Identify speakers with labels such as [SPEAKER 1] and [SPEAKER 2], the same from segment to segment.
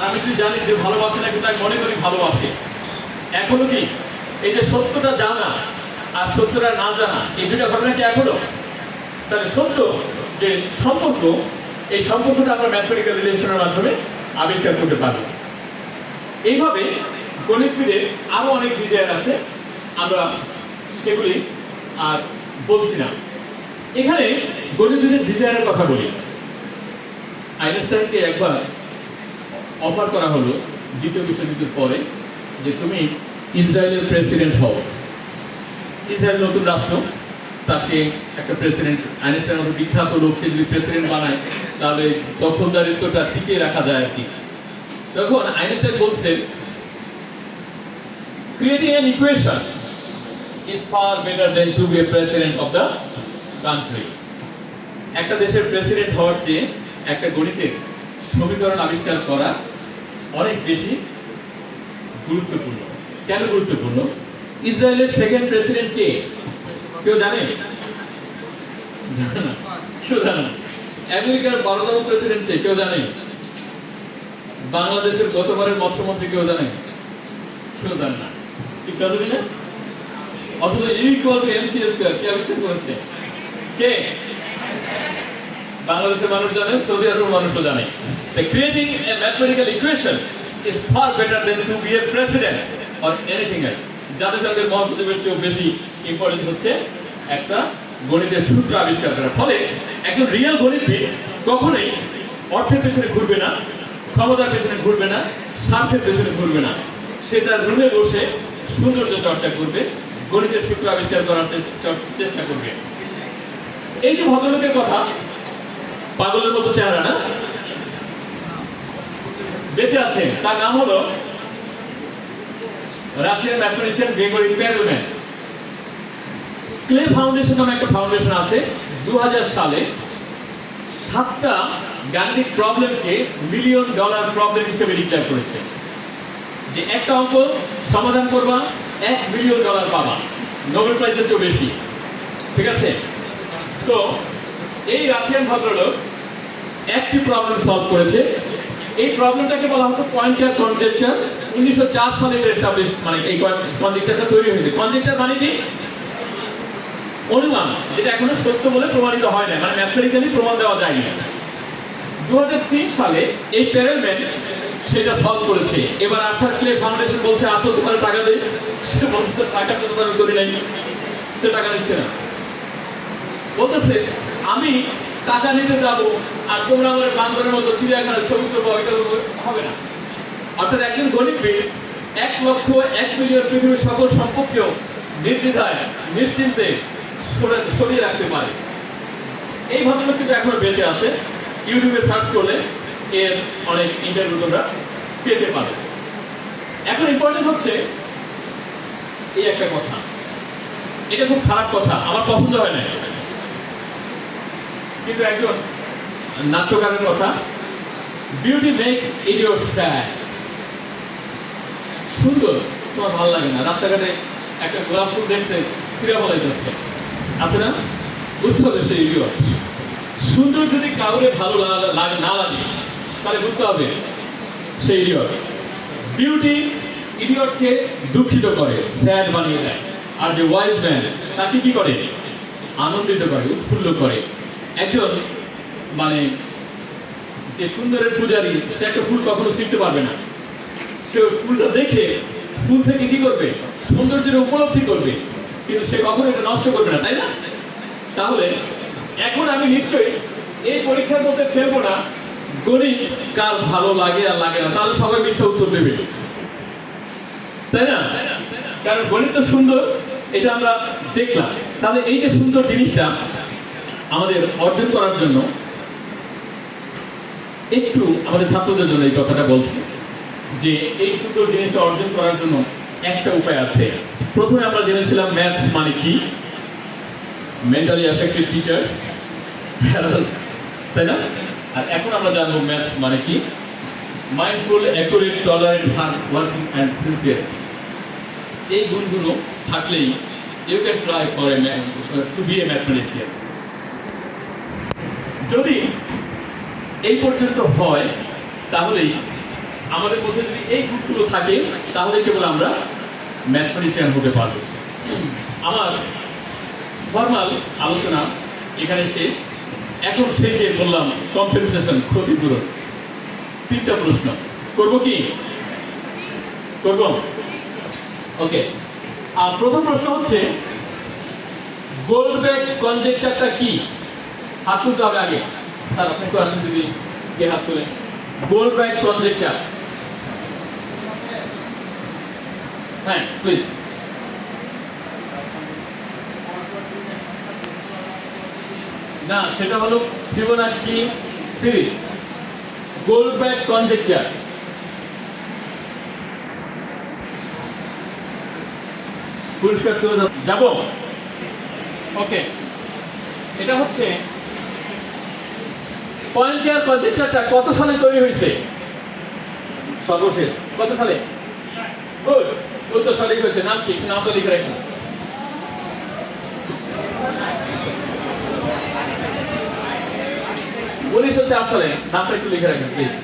[SPEAKER 1] আর আমি যদি জানি যে ভালোবাসে না কিন্তু আমি মনে করি ভালোবাসে। এখনও কি? এই যে সত্যটা জানা আর সত্যটা না জানা, এই দুটা ঘটনা কি এখনও? তাহলে সত্য যে সম্পর্ক, এই সম্পর্কটা আমরা ম্যাথমেটিক্যাল রিলেশনের মাধ্যমে আবিষ্কার করতে পারব। এইভাবে গণিতবিদের আরও অনেক ডিজায়ার আছে, আমরা সেগুলি আর বলছি না। এখানে গণিতবিদের ডিজায়ারের কথা বলি। আইনস্টাইনকে একবার অফার করা হলো দ্বিতীয় বিশ্বযুদ্ধের পরে যে তুমি ইসরায়েলের প্রেসিডেন্ট হও। ইসরায়েল নতুন রাষ্ট্র, তাকে একটা প্রেসিডেন্ট, আইনস্টাইন মতো বিখ্যাত লোককে যদি প্রেসিডেন্ট বানায়, তাহলে দখলদারিত্বটা টিকিয়ে রাখা যায় আর কি। তখন আইনস্টাইন বলছেন creating an equation is far better than to be a president of the country. একটা দেশের প্রেসিডেন্ট হওয়ার চেয়ে একটা গণিতের সমীকরণ আবিষ্কার করা অনেক বেশি গুরুত্বপূর্ণ। কেন গুরুত্বপূর্ণ? ইসরায়েলের সেকেন্ড প্রেসিডেন্ট কে? কেউ জানে? আমেরিকার বারোতম প্রেসিডেন্ট কে? কেউ জানে? বাংলাদেশের গতবারের মৎস্যমন্ত্রী কেউ জানে? কেউ জানে না। কি ট্রাজেডি না? অথচ ইকুয়াল টু এমসি স্কয়ার কে আবিষ্কার করেছে? কে? বাংলাদেশের মানুষ জানে, সৌদি আরবের মানুষও জানে। The creating a mathematical equation is far better than to be a president or anything else. জাতিসংঘের মহাসচিবের চেয়েও বেশি ইম্পর্টেন্ট হচ্ছে একটা গণিতের সূত্র আবিষ্কার করার। ফলে একজন রিয়েল গণিতবিদ কখনোই অর্থের পেছনে ঘুরবে না, ক্ষমতার পেছনে ঘুরবে না, স্বার্থের পেছনে ঘুরবে না। সে তার রুমে বসে সৌন্দর্য চর্চা করবে, গণিতের সূত্র আবিষ্কার করার চেষ্টা করবে। এই যে ভদ্রলোকের কথা পাগলের মতো চেহারা, না? বেঁচে আছেন। তার নাম হলো Russian mathematician Gregory Perelman Clay foundation নামে একটা ফাউন্ডেশন আছে দু সালে। সাতটা গাণিতিক প্রবলেমকে মিলিয়ন ডলার প্রবলেম হিসেবে ডিক্লেয়ার করেছে। যে একটা অঙ্ক সমাধান করবা, এক মিলিয়ন ডলার পাবা। নোবেল প্রাইজের চেয়েও বেশি। ঠিক আছে? তো এই রাশিয়ান ভদ্রলোক একটি প্রবলেম সলভ করেছে। এই প্রবলেমটাকে বলা হতো পয়েন্টার কনজেকচার উনিশশো চার সালে এটা এস্টাবলিশ মানে এই কনজেকচারটা তৈরি হয়েছে। কনজেকচার মানে কি? অনুমান, যেটা এখনও সত্য বলে প্রমাণিত হয় না মানে ম্যাথমেটিক্যালি প্রমাণ দেওয়া যায়নি। দু সালে এই প্যারেলম্যান সেটা সলভ করেছে। এবার আর্থার ক্লে ফাউন্ডেশন বলছে, আসো, তোমার টাকা দেই সে বলছে, টাকা তো আমি করি নাই। সে টাকা দিচ্ছে না। বলতেছে, আমি টাকা নিতে যাব আর তোমরা আমার বান্দরের মতো চিড়িয়াখানায় ছবি এটা হবে না। অর্থাৎ একজন গণিতবিদ এক লক্ষ এক মিলিয়ন পৃথিবীর সকল সম্পর্কেও নির্দ্বিধায়, নিশ্চিন্তে সরিয়ে রাখতে পারে। এই ভদ্রলোক কিন্তু এখনও বেঁচে আছে। ইউটিউবে সার্চ করলে এর অনেক ইন্টারভিউ তোমরা পেতে পারো। এখন ইম্পর্টেন্ট হচ্ছে এই একটা কথা। এটা খুব খারাপ কথা, আমার পছন্দ হয় না কিন্তু একজন নাট্যকারের কথা বিউটি মেক্স ইডিয়ট স্যাড সুন্দর, তোমার ভালো লাগে না। রাস্তাঘাটে একটা গোলাপ ফুল দেখছে, সিরা বলাইতেছে। আছে না? বুঝতে হবে সে ইডিয়ট সুন্দর যদি কাউরে ভালো লাগে না লাগে, তাহলে বুঝতে হবে সে ইডিয়ট বিউটি ইডিয়টকে দুঃখিত করে স্যাড বানিয়ে দেয়। আর যে ওয়াইজ ম্যান তাকে কি করে? আনন্দিত করে, উৎফুল্ল করে। একজন মানে যে সুন্দরের পূজারী, সে একটা ফুল কখনো শিখতে পারবে না। সে ফুলটা দেখে, ফুল থেকে কি করবে? সৌন্দর্যের উপলব্ধি করবে। কিন্তু সে কখনো এটা নষ্ট করবে না, তাই না? তাহলে, এখন আমি নিশ্চয়ই এই পরীক্ষার মধ্যে ফেলব না। গণিত কার ভালো লাগে আর লাগে না, তাহলে সবাই মিথ্যা উত্তর দেবে। তাই না? কারণ গণিত সুন্দর, এটা আমরা দেখলাম। তাহলে এই যে সুন্দর জিনিসটা আমাদের অর্জন করার জন্য একটু আমাদের ছাত্রদের জন্য এই কথাটা বলছি যে এই সুন্দর জিনিসটা অর্জন করার জন্য একটা উপায় আছে। প্রথমে আমরা জেনেছিলাম ম্যাথস মানে কি? মেন্টালি অ্যাফেক্টেড টিচার্স তাই না? আর এখন আমরা জানব ম্যাথস মানে কি? Mindful accurate tolerant hard working and sincere এই গুণগুলো থাকলেই you can try for a to be a mathematician যদি এই পর্যন্ত হয় তাহলেই আমাদের মধ্যে যদি এই গুণগুলো থাকে, তাহলে কেবল আমরা ম্যাথমেটিশিয়ান হতে পারব। আমার ফর্মাল আলোচনা এখানে শেষ। এখন সেই যে বললাম কম্পেনসেশন ক্ষতিপূরণ তিনটা প্রশ্ন। করব কি? করব? ওকে। আর প্রথম প্রশ্ন হচ্ছে গোল্ড গোল্ডব্যাক কনজেকচারটা কি? হাত তুলতে হবে আগে। স্যার, আপনি একটু আসেন দিদি কে হাত তুলেন। Goldbach conjecture. হ্যাঁ প্লিজ না, সেটা হলো ফিবোনাক্কি সিরিজ। Goldbach conjecture. পুরস্কার চলে যাব? ওকে। এটা হচ্ছে পয়েন্টিয়ার কনজেকচারটা কত সালে তৈরি হয়েছে? সর্বশেষ, কত সালে? গুড উত্তর সঠিক হয়েছে। নাম কি? নামটা লিখে রাখুন উনিশশো চার সালে, নামটা একটু লিখে রাখেন প্লিজ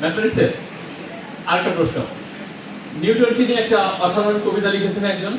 [SPEAKER 1] ম্যাথমেটিক্সের আরেকটা প্রশ্ন। নিউটন তিনি একটা অসাধারণ কবিতা লিখেছেন একজন।